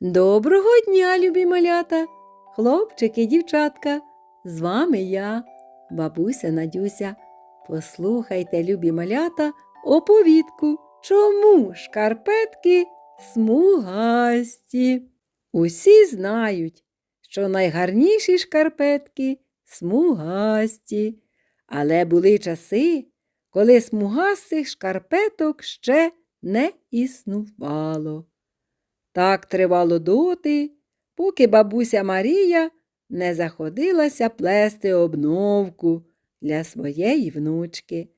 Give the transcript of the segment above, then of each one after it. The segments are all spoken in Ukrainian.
Доброго дня, любі малята, хлопчики, і дівчатка. З вами я, бабуся Надюся. Послухайте, любі малята, оповідку, чому шкарпетки смугасті. Усі знають, що найгарніші шкарпетки смугасті. Але були часи, коли смугастих шкарпеток ще не існувало. Так тривало доти, поки бабуся Марія не заходилася плести обновку для своєї внучки.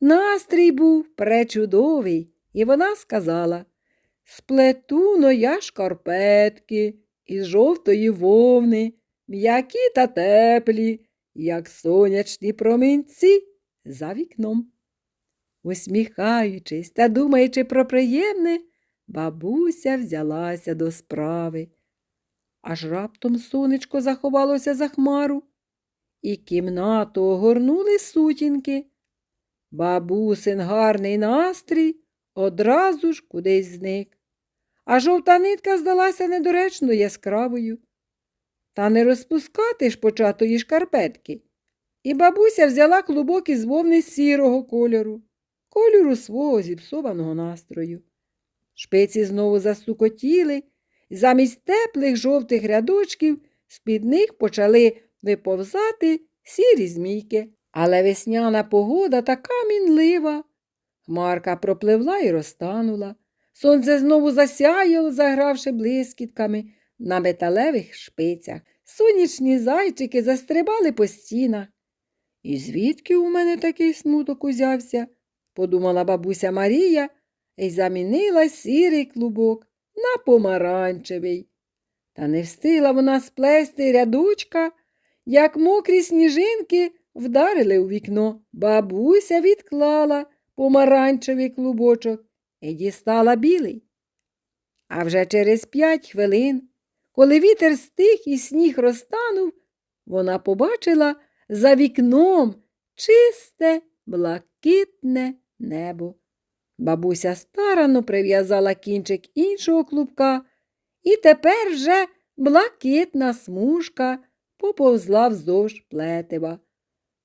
Настрій був пречудовий, і вона сказала Сплету но я шкарпетки із жовтої вовни, м'які та теплі, як сонячні промінці за вікном. Усміхаючись та думаючи про приємне, бабуся взялася до справи. Аж раптом сонечко заховалося за хмару, і кімнату огорнули сутінки. Бабусин гарний настрій одразу ж кудись зник, а жовта нитка здалася недоречно яскравою. Та не розпускати ж початої шкарпетки. І бабуся взяла клубок із вовни сірого кольору, кольору свого зіпсованого настрою. Шпиці знову засукотіли, і замість теплих жовтих рядочків з-під них почали виповзати сірі змійки. Але весняна погода така мінлива. Хмарка пропливла і розтанула. Сонце знову засяяло, загравши блискітками на металевих шпицях. Сонячні зайчики застрибали по стінах. І звідки у мене такий смуток узявся? подумала бабуся Марія і замінила сірий клубок на помаранчевий. Та не встигла вона сплести рядочка, як мокрі сніжинки вдарили у вікно. Бабуся відклала помаранчевий клубочок і дістала білий. А вже через п'ять хвилин, коли вітер стих і сніг розтанув, вона побачила за вікном чисте, блакитне небо. Бабуся старано прив'язала кінчик іншого клубка, і тепер вже блакитна смужка поповзла вздовж плетива.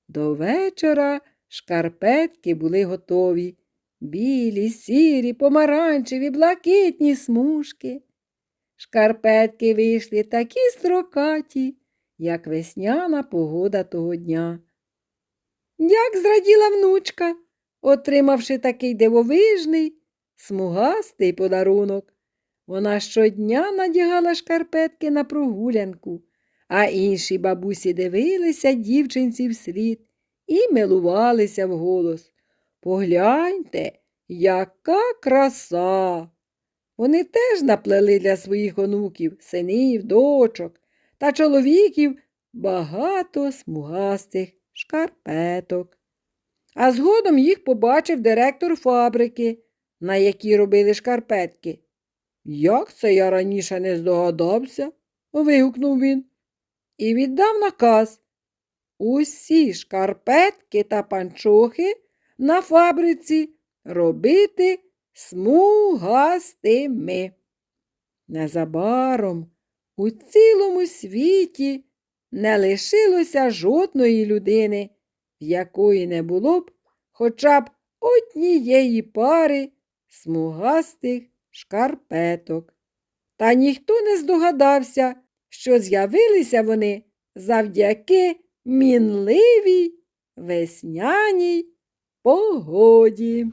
До вечора шкарпетки були готові. Білі, сірі, помаранчеві, блакитні смужки. Шкарпетки вийшли такі строкаті, як весняна погода того дня. Як зраділа внучка, отримавши такий дивовижний, смугастий подарунок. Вона щодня надягала шкарпетки на прогулянку, а інші бабусі дивилися дівчинці вслід і милувалися вголос. Погляньте, яка краса! Вони теж наплели для своїх онуків, синів, дочок та чоловіків багато смугастих шкарпеток. А згодом їх побачив директор фабрики, на якій робили шкарпетки. Як це я раніше не здогадався? вигукнув він. І віддав наказ. Усі шкарпетки та панчохи на фабриці робити смугастими. Незабаром у цілому світі не лишилося жодної людини, якої не було б хоча б однієї пари смугастих шкарпеток. Та ніхто не здогадався, що з'явилися вони завдяки мінливій весняній погоді.